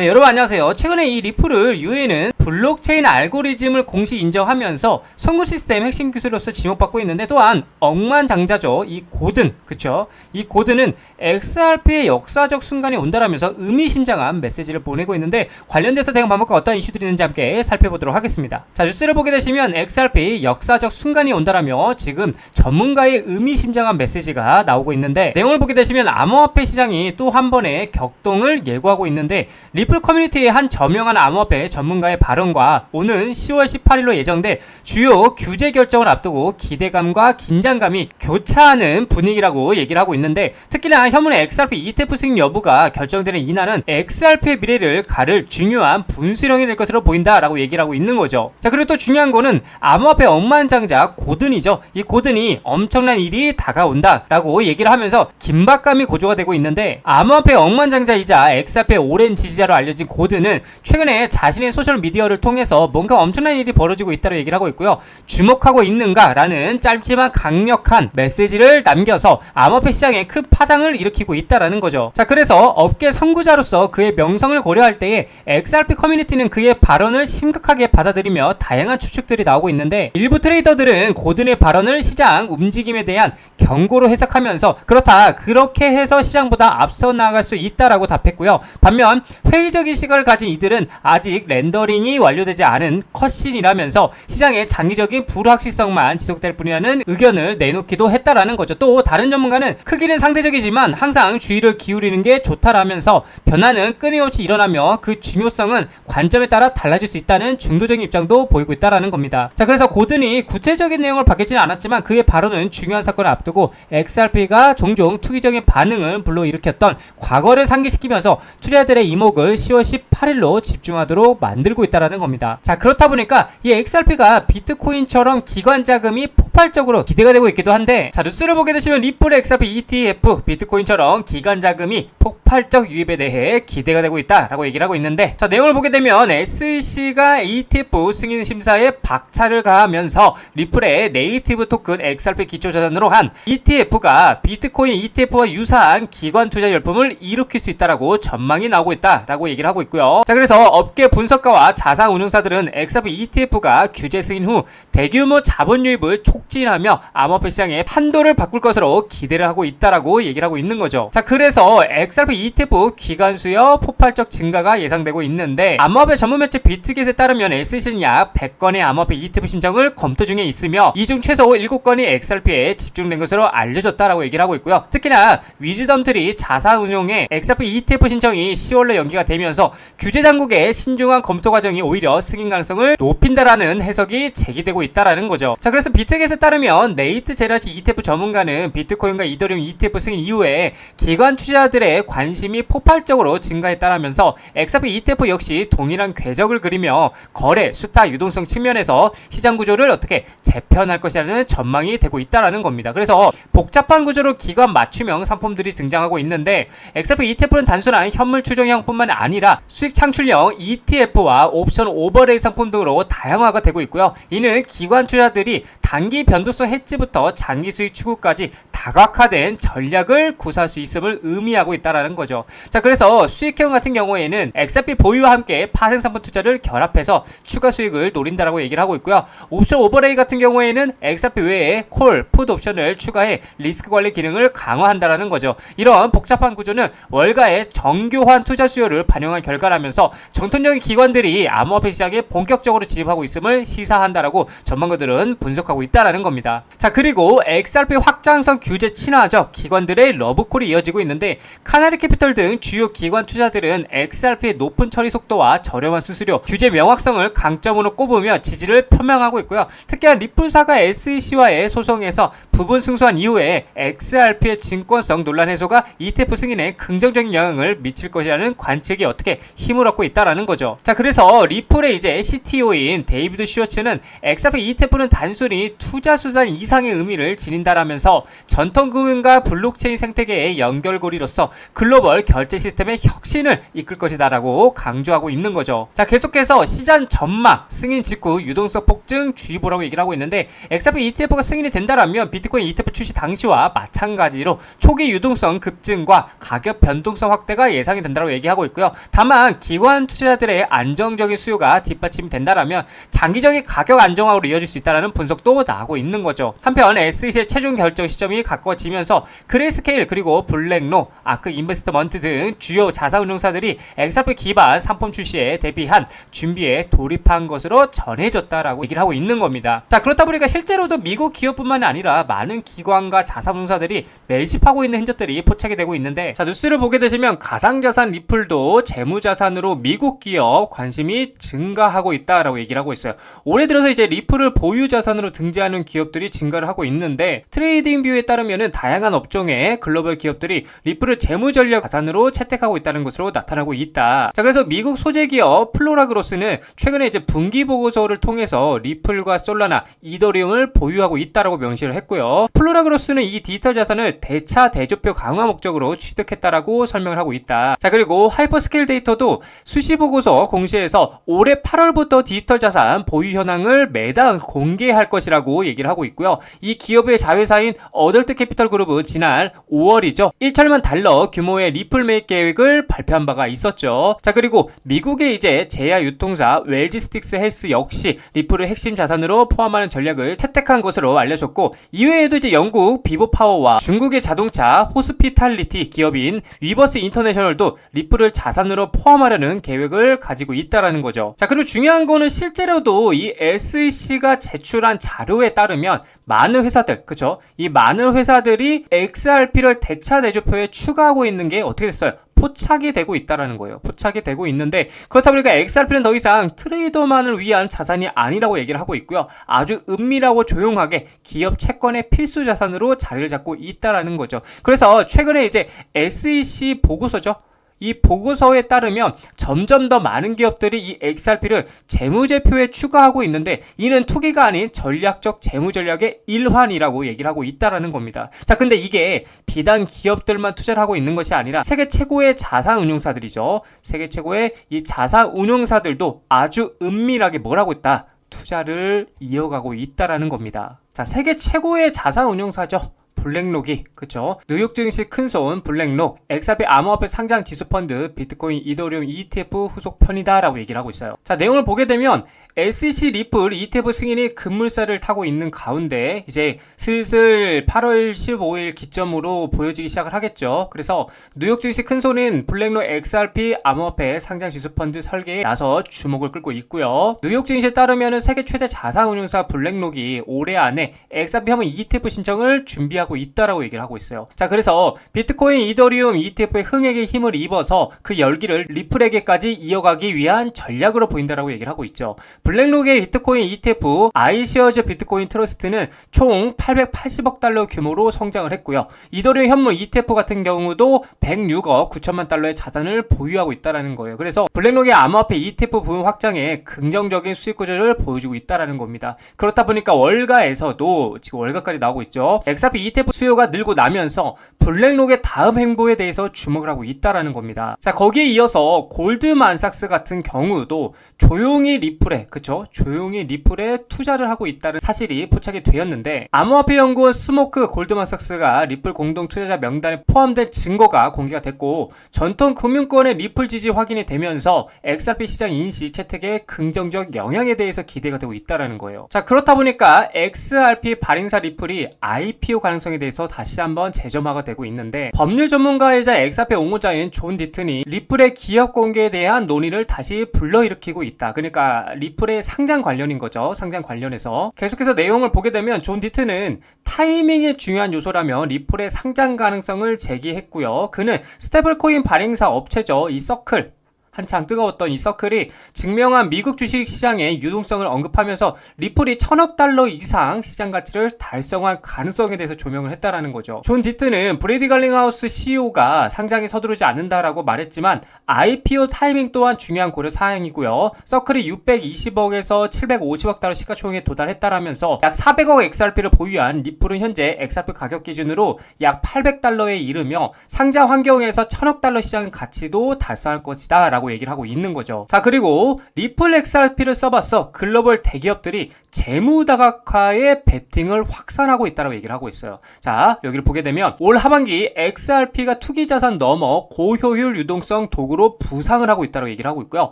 네, 여러분 안녕하세요. 최근에 이 리플을 유에는 블록체인 알고리즘을 공식 인정하면서 선거 시스템 핵심 기술로서 지목받고 있는데 또한 억만장자죠. 이 고든, 그쵸? 이 고든은 XRP의 역사적 순간이 온다라면서 의미심장한 메시지를 보내고 있는데 관련돼서 대응 방법과 어떤 이슈들이 있는지 함께 살펴보도록 하겠습니다. 자, 뉴스를 보게 되시면 XRP 역사적 순간이 온다라며 지금 전문가의 의미심장한 메시지가 나오고 있는데 내용을 보게 되시면 암호화폐 시장이 또 한 번의 격동을 예고하고 있는데 리플 커뮤니티의 한 저명한 암호화폐 전문가의 발언과 오는 10월 18일로 예정돼 주요 규제 결정을 앞두고 기대감과 긴장감이 교차하는 분위기라고 얘기를 하고 있는데 특히나 현물의 XRP ETF 승인 여부가 결정되는 이날은 XRP의 미래를 가를 중요한 분수령이 될 것으로 보인다라고 얘기를 하고 있는 거죠. 자 그리고 또 중요한 거는 암호화폐 억만장자 고든이죠. 이 고든이 엄청난 일이 다가온다라고 얘기를 하면서 긴박감이 고조가 되고 있는데 암호화폐 억만장자이자 XRP의 오랜 지지자로 알려진 고든은 최근에 자신의 소셜 미디어를 통해서 뭔가 엄청난 일이 벌어지고 있다고 얘기를 하고 있고요. 주목하고 있는가라는 짧지만 강력한 메시지를 남겨서 암호화폐 시장에 큰 파장을 일으키고 있다라는 거죠. 자, 그래서 업계 선구자로서 그의 명성을 고려할 때에 XRP 커뮤니티는 그의 발언을 심각하게 받아들이며 다양한 추측들이 나오고 있는데 일부 트레이더들은 고든의 발언을 시장 움직임에 대한 경고로 해석하면서 그렇다 그렇게 해서 시장보다 앞서 나갈 수 있다라고 답했고요. 반면 회 의적인 시각을 가진 이들은 아직 렌더링이 완료되지 않은 컷신이라면서 시장의 장기적인 불확실성만 지속될 뿐이라는 의견을 내놓기도 했다라는 거죠. 또 다른 전문가는 크기는 상대적이지만 항상 주의를 기울이는 게 좋다라면서 변화는 끊임없이 일어나며 그 중요성은 관점에 따라 달라질 수 있다는 중도적인 입장도 보이고 있다라는 겁니다. 자, 그래서 고든이 구체적인 내용을 밝히지는 않았지만 그의 발언은 중요한 사건을 앞두고 XRP가 종종 투기적인 반응을 불러일으켰던 과거를 상기시키면서 투자자들의 이목을 10월 18일로 집중하도록 만들고 있다라는 겁니다. 자, 그렇다 보니까 이 XRP가 비트코인처럼 기관 자금이 폭발적으로 기대가 되고 있기도 한데 자, 뉴스를 보게 되시면 리플 XRP ETF 비트코인처럼 기관 자금이 폭 발적 유입에 대해 기대가 되고 있다라고 얘기를 하고 있는데 자, 내용을 보게 되면 SEC가 ETF 승인 심사에 박차를 가하면서 리플의 네이티브 토큰 XRP 기초 자산으로 한 ETF가 비트코인 ETF와 유사한 기관 투자 열풍을 일으킬 수 있다라고 전망이 나오고 있다라고 얘기를 하고 있고요. 자, 그래서 업계 분석가와 자산 운용사들은 XRP ETF가 규제 승인 후 대규모 자본 유입을 촉진하며 암호화폐 시장의 판도를 바꿀 것으로 기대를 하고 있다라고 얘기를 하고 있는 거죠. 자, 그래서 XRP ETF 기관 수요 폭발적 증가가 예상되고 있는데 암호화폐 전문 매체 비트겟에 따르면 SC는 약 100건의 암호화폐 ETF 신청을 검토 중에 있으며 이 중 최소 7건이 XRP에 집중된 것으로 알려졌다라고 얘기를 하고 있고요. 특히나 위즈덤들이 자산 운용에 XRP ETF 신청이 10월로 연기가 되면서 규제 당국의 신중한 검토 과정이 오히려 승인 가능성을 높인다라는 해석이 제기되고 있다라는 거죠. 자, 그래서 비트겟에 따르면 네이트 제라시 ETF 전문가는 비트코인과 이더리움 ETF 승인 이후에 기관 투자자들의 관 심이 폭발적으로 증가했다라면서 XRP ETF 역시 동일한 궤적을 그리며 거래, 수타, 유동성 측면에서 시장 구조를 어떻게 재편할 것이라는 전망이 되고 있다라는 겁니다. 그래서 복잡한 구조로 기관 맞춤형 상품들이 등장하고 있는데 XRP ETF는 단순한 현물 추정형뿐만 아니라 수익 창출형 ETF와 옵션 오버레이 상품 등으로 다양화가 되고 있고요. 이는 기관 투자들이 단기 변동성 해지부터 장기 수익 추구까지 다각화된 전략을 구사할 수 있음을 의미하고 있다라는 거죠. 자, 그래서 수익형 같은 경우에는 XRP 보유와 함께 파생 상품 투자를 결합해서 추가 수익을 노린다라고 얘기를 하고 있고요. 옵션 오버레이 같은 경우에는 XRP 외에 콜, 푸드 옵션을 추가해 리스크 관리 기능을 강화한다라는 거죠. 이런 복잡한 구조는 월가의 정교한 투자 수요를 반영한 결과라면서 정통적인 기관들이 암호화폐 시장에 본격적으로 진입하고 있음을 시사한다라고 전문가들은 분석하고 있다라는 겁니다. 자, 그리고 XRP 확장성 규제 친화적 기관들의 러브콜이 이어지고 있는데 카나리 캐피털 등 주요 기관 투자들은 XRP의 높은 처리 속도와 저렴한 수수료, 규제 명확성을 강점으로 꼽으며 지지를 표명하고 있고요. 특히나 리플사가 SEC와의 소송에서 부분 승소한 이후에 XRP의 증권성 논란 해소가 ETF 승인에 긍정적인 영향을 미칠 것이라는 관측이 어떻게 힘을 얻고 있다라는 거죠. 자, 그래서 리플의 이제 CTO인 데이비드 슈어츠는 XRP ETF는 단순히 투자 수단 이상의 의미를 지닌다라면서 전 통금융과 블록체인 생태계의 연결고리로서 글로벌 결제 시스템의 혁신을 이끌 것이다라고 강조하고 있는 거죠. 자, 계속해서 시장 전망, 승인 직후 유동성 폭증 주의보라고 얘기를 하고 있는데 XRP ETF가 승인이 된다라면 비트코인 ETF 출시 당시와 마찬가지로 초기 유동성 급증과 가격 변동성 확대가 예상이 된다고 얘기하고 있고요. 다만 기관 투자자들의 안정적인 수요가 뒷받침이 된다라면 장기적인 가격 안정화로 이어질 수 있다는 분석도 나오고 있는 거죠. 한편 SEC의 최종 결정 시점이 가까워지면서 그레이스케일 그리고 블랙로, 아크 인베스트먼트 등 주요 자산운용사들이 XRP 기반 상품 출시에 대비한 준비에 돌입한 것으로 전해졌다라고 얘기를 하고 있는 겁니다. 자 그렇다 보니까 실제로도 미국 기업뿐만 아니라 많은 기관과 자산운용사들이 매집하고 있는 흔적들이 포착이 되고 있는데 자 뉴스를 보게 되시면 가상자산 리플도 재무자산으로 미국 기업 관심이 증가하고 있다라고 얘기를 하고 있어요. 올해 들어서 이제 리플을 보유 자산으로 등재하는 기업들이 증가를 하고 있는데 트레이딩 뷰에 따 르면은 다양한 업종의 글로벌 기업들이 리플을 재무 전략 자산으로 채택하고 있다는 것으로 나타나고 있다. 자 그래서 미국 소재 기업 플로라그로스는 최근에 이제 분기 보고서를 통해서 리플과 솔라나, 이더리움을 보유하고 있다라고 명시를 했고요. 플로라그로스는 이 디지털 자산을 대차 대조표 강화 목적으로 취득했다라고 설명을 하고 있다. 자 그리고 하이퍼스케일 데이터도 수시 보고서 공시에서 올해 8월부터 디지털 자산 보유 현황을 매달 공개할 것이라고 얘기를 하고 있고요. 이 기업의 자회사인 어덜트 캐피털 그룹은 지난 5월이죠. 1천만 달러 규모의 리플 매입 계획을 발표한 바가 있었죠. 자 그리고 미국의 이제 제야 유통사 웰지스틱스 헬스 역시 리플을 핵심 자산으로 포함하는 전략을 채택한 것으로 알려졌고 이외에도 이제 영국 비보 파워와 중국의 자동차 호스피탈리티 기업인 위버스 인터내셔널도 리플을 자산으로 포함하려는 계획을 가지고 있다라는 거죠. 자 그리고 중요한 거는 실제로도 이 SEC가 제출한 자료에 따르면 많은 회사들 그죠? 이 많은 회사들 이 XRP를 대차 대조표에 추가하고 있는 게 어떻게 됐어요? 포착이 되고 있다라는 거예요. 포착이 되고 있는데 그렇다 보니까 XRP는 더 이상 트레이더만을 위한 자산이 아니라고 얘기를 하고 있고요. 아주 은밀하고 조용하게 기업 채권의 필수 자산으로 자리를 잡고 있다라는 거죠. 그래서 최근에 이제 SEC 보고서죠. 이 보고서에 따르면 점점 더 많은 기업들이 이 XRP를 재무제표에 추가하고 있는데 이는 투기가 아닌 전략적 재무 전략의 일환이라고 얘기를 하고 있다라는 겁니다. 자, 근데 이게 비단 기업들만 투자를 하고 있는 것이 아니라 세계 최고의 자산 운용사들이죠. 세계 최고의 이 자산 운용사들도 아주 은밀하게 뭘 하고 있다? 투자를 이어가고 있다라는 겁니다. 자, 세계 최고의 자산 운용사죠. 블랙록이 그쵸? 뉴욕 증시 큰손 블랙록 엑사피 암호화폐 상장 지수펀드 비트코인 이더리움 ETF 후속 편이다 라고 얘기를 하고 있어요. 자 내용을 보게 되면 SEC 리플 ETF 승인이 급물살을 타고 있는 가운데 이제 슬슬 8월 15일 기점으로 보여지기 시작을 하겠죠. 그래서 뉴욕 증시 큰손인 블랙록 XRP 암호화폐 상장 지수 펀드 설계에 나서 주목을 끌고 있고요. 뉴욕 증시에 따르면 세계 최대 자산운용사 블랙록이 올해 안에 XRP 한번 ETF 신청을 준비하고 있다라고 얘기를 하고 있어요. 자, 그래서 비트코인 이더리움 ETF의 흥액에 힘을 입어서 그 열기를 리플에게까지 이어가기 위한 전략으로 보인다라고 얘기를 하고 있죠. 블랙록의 비트코인 ETF 아이시어즈 비트코인 트러스트는 총 880억 달러 규모로 성장을 했고요. 이더리움 현물 ETF 같은 경우도 106억 9천만 달러의 자산을 보유하고 있다라는 거예요. 그래서 블랙록의 암호화폐 ETF 부분 확장에 긍정적인 수익 구조를 보여주고 있다라는 겁니다. 그렇다 보니까 월가에서도 지금 월가까지 나오고 있죠. XRP ETF 수요가 늘고 나면서 블랙록의 다음 행보에 대해서 주목을 하고 있다라는 겁니다. 자 거기에 이어서 골드만삭스 같은 경우도 조용히 리플에 그쵸 조용히 리플에 투자를 하고 있다는 사실이 포착이 되었는데 암호화폐 연구원 스모크 골드만삭스가 리플 공동 투자자 명단에 포함된 증거가 공개가 됐고 전통 금융권의 리플 지지 확인이 되면서 XRP 시장 인식 채택에 긍정적 영향에 대해서 기대가 되고 있다라는 거예요. 자 그렇다 보니까 XRP 발행사 리플이 IPO 가능성에 대해서 다시 한번 재점화가 되고 있는데 법률 전문가이자 XRP 옹호자인 존 디튼이 리플의 기업 공개에 대한 논의를 다시 불러일으키고 있다. 그러니까 리플 의 상장 관련인 거죠. 상장 관련해서 계속해서 내용을 보게 되면 존 디튼은 타이밍이 중요한 요소라면 리플의 상장 가능성을 제기했고요. 그는 스테블코인 발행사 업체죠. 이 서클 한창 뜨거웠던 이 서클이 증명한 미국 주식 시장의 유동성을 언급하면서 리플이 천억 달러 이상 시장 가치를 달성할 가능성에 대해서 조명을 했다라는 거죠. 존 디트는 브레이디 갈링하우스 CEO가 상장에 서두르지 않는다라고 말했지만 IPO 타이밍 또한 중요한 고려 사항이고요. 서클이 620억에서 750억 달러 시가총액에 도달했다라면서 약 400억 XRP를 보유한 리플은 현재 XRP 가격 기준으로 약 800달러에 이르며 상장 환경에서 천억 달러 시장 가치도 달성할 것이다 라고 얘기를 하고 있는 거죠. 자 그리고 리플 XRP를 써봤어 글로벌 대기업들이 재무 다각화에 베팅을 확산하고 있다고 얘기를 하고 있어요. 자 여기를 보게 되면 올 하반기 XRP가 투기 자산 넘어 고효율 유동성 도구로 부상을 하고 있다고 얘기를 하고 있고요.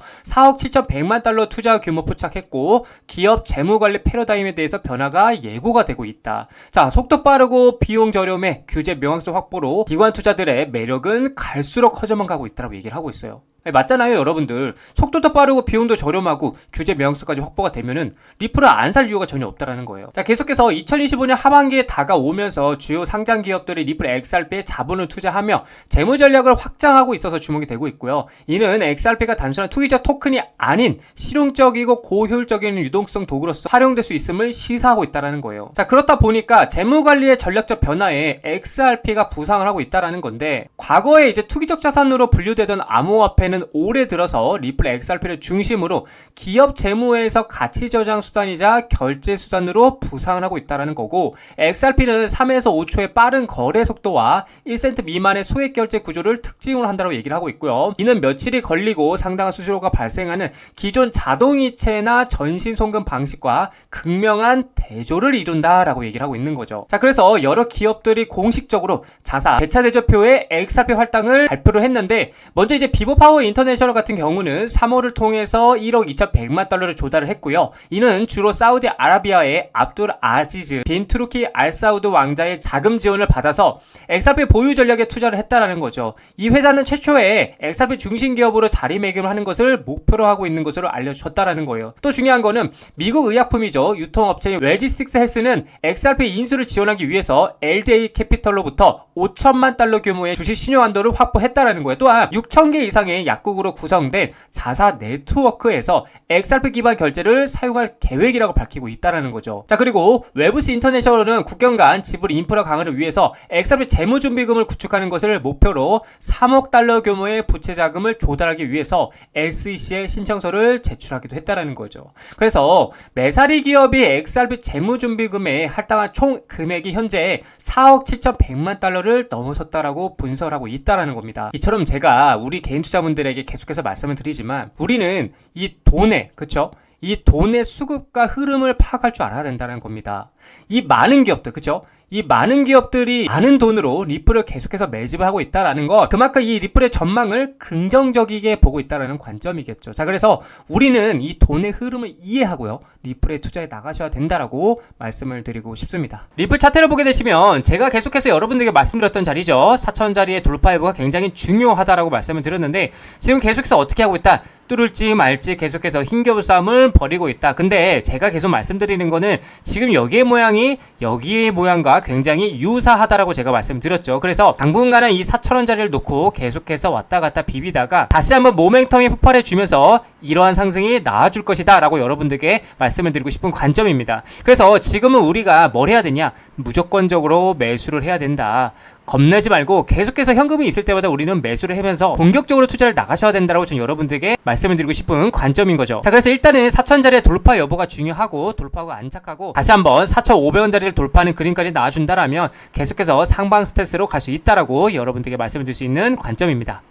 4억 7,100만 달러 투자 규모 포착했고 기업 재무 관리 패러다임에 대해서 변화가 예고가 되고 있다. 자 속도 빠르고 비용 저렴해 규제 명확성 확보로 기관 투자들의 매력은 갈수록 커져만 가고 있다고 얘기를 하고 있어요. 네, 맞잖아요, 여러분들. 속도도 빠르고 비용도 저렴하고 규제 명확성까지 확보가 되면은 리플을 안 살 이유가 전혀 없다라는 거예요. 자, 계속해서 2025년 하반기에 다가오면서 주요 상장 기업들이 리플 XRP에 자본을 투자하며 재무 전략을 확장하고 있어서 주목이 되고 있고요. 이는 XRP가 단순한 투기적 토큰이 아닌 실용적이고 고효율적인 유동성 도구로서 활용될 수 있음을 시사하고 있다라는 거예요. 자, 그렇다 보니까 재무 관리의 전략적 변화에 XRP가 부상을 하고 있다라는 건데 과거에 이제 투기적 자산으로 분류되던 암호화폐는 올해 들어서 리플 XRP를 중심으로 기업 재무에서 가치 저장 수단이자 결제 수단으로 부상을 하고 있다라는 거고 XRP는 3에서 5초의 빠른 거래 속도와 1센트 미만의 소액 결제 구조를 특징으로 한다고 얘기를 하고 있고요. 이는 며칠이 걸리고 상당한 수수료가 발생하는 기존 자동이체나 전신 송금 방식과 극명한 대조를 이룬다라고 얘기를 하고 있는 거죠. 자, 그래서 여러 기업들이 공식적으로 자사 대차 대조표의 XRP 할당을 발표를 했는데 먼저 이제 비보파워 인터내셔널 같은 경우는 3월을 통해서 1억 2,100만 달러를 조달을 했고요. 이는 주로 사우디 아라비아의 압둘 아지즈 빈 투르키 알 사우드 왕자의 자금 지원을 받아서 XRP 보유 전략에 투자를 했다라는 거죠. 이 회사는 최초에 XRP 중심 기업으로 자리매김을 하는 것을 목표로 하고 있는 것으로 알려졌다라는 거예요. 또 중요한 거는 미국 의약품이죠. 유통업체인 웨지스틱스 헬스는 XRP 인수를 지원하기 위해서 LDA 캐피털로부터 5천만 달러 규모의 주식 신용 한도를 확보했다라는 거예요. 또한 6천 개 이상의 약국으로 구성된 자사 네트워크에서 XRP 기반 결제를 사용할 계획이라고 밝히고 있다라는 거죠. 자 그리고 웨브스 인터내셔널은 국경 간 지불 인프라 강화를 위해서 XRP 재무 준비금을 구축하는 것을 목표로 3억 달러 규모의 부채 자금을 조달하기 위해서 SEC에 신청서를 제출하기도 했다라는 거죠. 그래서 메사리 기업이 XRP 재무 준비금에 할당한 총 금액이 현재 4억 7,100만 달러를 넘어섰다라고 분석하고 있다라는 겁니다. 이처럼 제가 우리 개인 투자분들 에게 계속해서 말씀을 드리지만 우리는 이 돈에 그쵸? 이 돈의 수급과 흐름을 파악할 줄 알아야 된다는 겁니다. 이 많은 기업들, 그쵸? 이 많은 기업들이 많은 돈으로 리플을 계속해서 매집을 하고 있다라는 것, 그만큼 이 리플의 전망을 긍정적이게 보고 있다라는 관점이겠죠. 자, 그래서 우리는 이 돈의 흐름을 이해하고요. 리플에 투자해 나가셔야 된다라고 말씀을 드리고 싶습니다. 리플 차트를 보게 되시면 제가 계속해서 여러분들에게 말씀드렸던 자리죠. 4천 자리의 돌파 여부가 굉장히 중요하다라고 말씀을 드렸는데 지금 계속해서 어떻게 하고 있다? 뚫을지 말지 계속해서 힘겨운 싸움을 벌이고 있다. 근데 제가 계속 말씀드리는 거는 지금 여기의 모양이 여기의 모양과 굉장히 유사하다라고 제가 말씀드렸죠. 그래서 당분간은 이 4천원짜리를 놓고 계속해서 왔다 갔다 비비다가 다시 한번 모멘텀이 폭발해 주면서 이러한 상승이 나아줄 것이다 라고 여러분들께 말씀을 드리고 싶은 관점입니다. 그래서 지금은 우리가 뭘 해야 되냐? 무조건적으로 매수를 해야 된다. 겁내지 말고 계속해서 현금이 있을 때마다 우리는 매수를 하면서 공격적으로 투자를 나가셔야 된다라고 저는 여러분들에게 말씀을 드리고 싶은 관점인 거죠. 자, 그래서 일단은 4천짜리의 돌파 여부가 중요하고 돌파하고 안착하고 다시 한번 4,500원짜리를 돌파하는 그림까지 나와준다라면 계속해서 상방 스탠스로 갈 수 있다라고 여러분들에게 말씀을 드릴 수 있는 관점입니다.